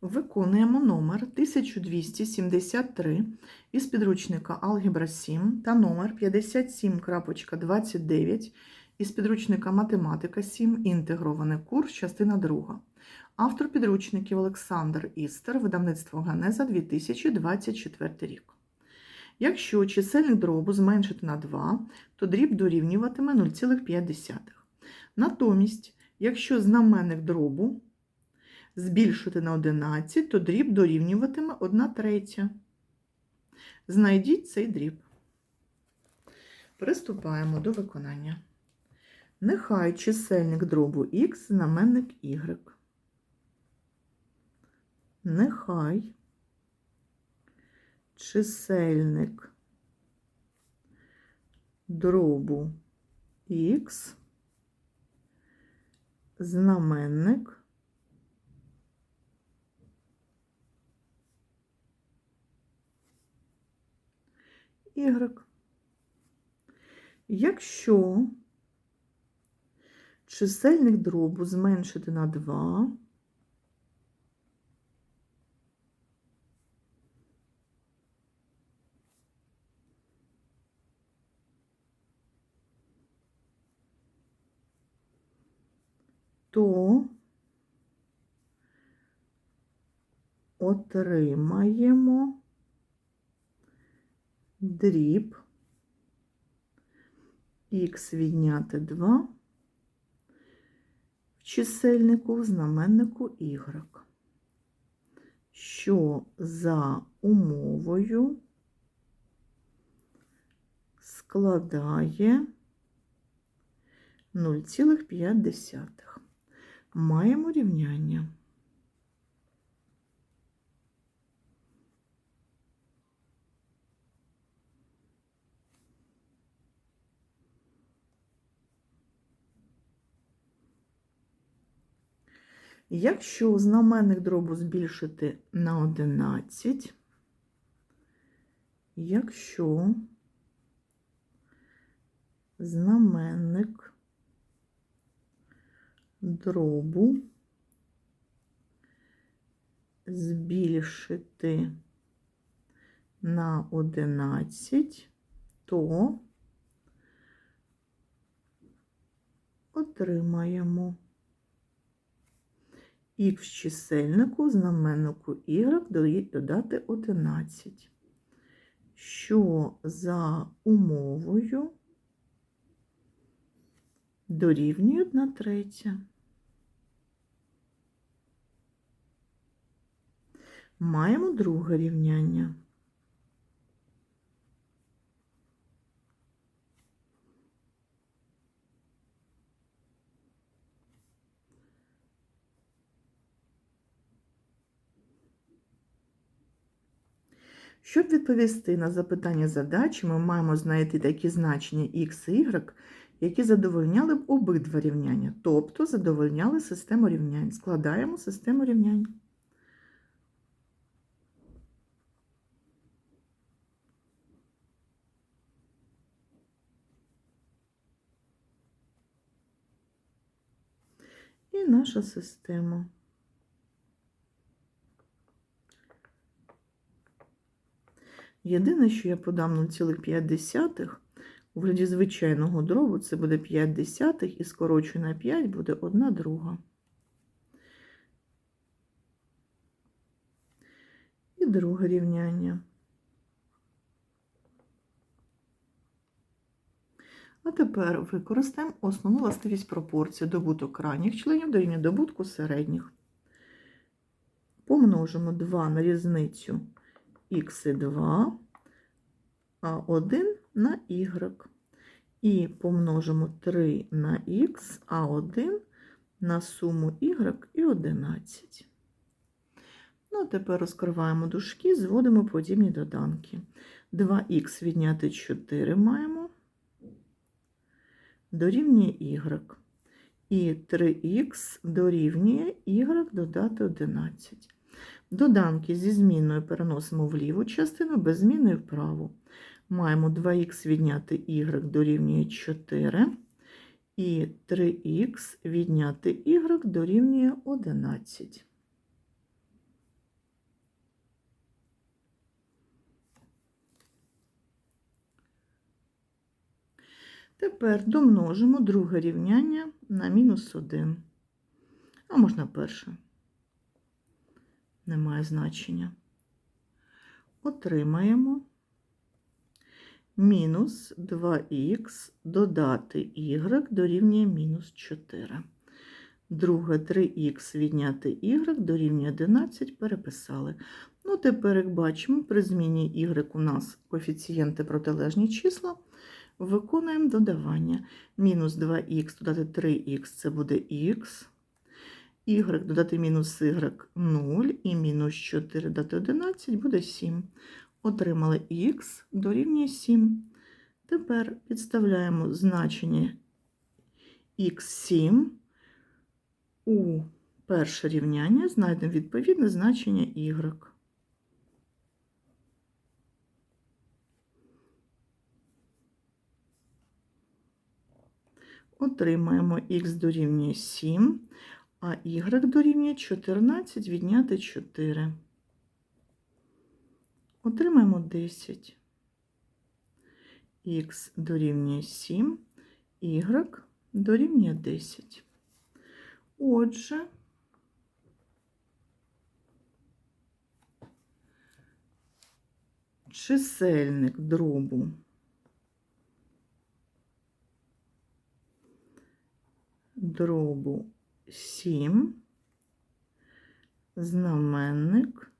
Виконуємо номер 1273 із підручника Алгебра 7 та номер 57.29 із підручника Математика 7. Інтегрований курс, частина 2. Автор підручників Олександр Істер, видавництво Ганеза 2024 рік. Якщо чисельник дробу зменшити на 2, то дріб дорівнюватиме 0,5. Натомість, якщо знаменник дробу збільшити на 11, то дріб дорівнюватиме 1 третя. Знайдіть цей дріб. Приступаємо до виконання. Нехай чисельник дробу х знаменник y. Нехай чисельник дробу х знаменник y. Якщо чисельник дробу зменшити на 2, то отримаємо дріб х відняти 2 в чисельнику в знаменнику y, що за умовою складає 0,5. Маємо рівняння. Якщо знаменник дробу збільшити на 11, якщо знаменник дробу збільшити на 11, то отримаємо х в чисельнику, знаменнику y додати 11, що за умовою дорівнює 1 третя. Маємо друге рівняння. Щоб відповісти на запитання задачі, ми маємо знайти такі значення x і y, які задовольняли б обидва рівняння, тобто задовольняли систему рівнянь. Складаємо систему рівнянь. І наша система. Єдине, що я подам 0,5 у вигляді звичайного дробу, це буде 5 десятих і скорочую на 5 буде 1 друга. І друге рівняння. А тепер використаємо основну властивість пропорції добуток крайніх членів дорівнює добутку середніх. Помножимо 2 на різницю х і 2, а 1 на y. І помножимо 3 на х, а 1 на суму y і 11. Ну, а тепер розкриваємо дужки, зводимо подібні доданки. 2х відняти 4 маємо, дорівнює y. І 3х дорівнює y додати 11. Доданки зі зміною переносимо в ліву частину, без зміни в праву. Маємо 2х відняти y дорівнює 4. І 3х відняти y дорівнює 11. Тепер домножимо друге рівняння на мінус 1, а можна перше. Немає значення. Отримаємо мінус 2х додати y дорівнює мінус 4. Друге 3х відняти y дорівнює 11 переписали. Ну, тепер, як бачимо, при зміні y у нас коефіцієнти протилежні числа. Виконуємо додавання. Мінус 2х додати 3х це буде х. Y додати мінус y 0 і мінус 4 додати 11 буде 7. Отримали х дорівнює 7. Тепер підставляємо значення х7 у перше рівняння, знайдемо відповідне значення y. Отримаємо х дорівнює 7, а y дорівнює 14 відняти 4. Отримаємо 10. Х дорівнює 7, y дорівнює 10. Отже, чисельник дробу дробу 7, знаменник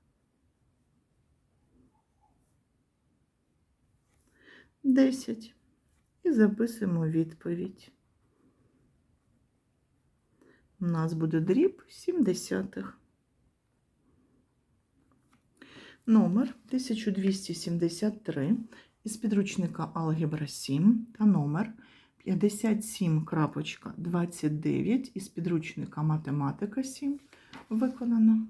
10. І записуємо відповідь. У нас буде дріб 7 десятих. Номер 1273 із підручника Алгебра 7 та номер 57.29 із підручника Математика 7 виконано.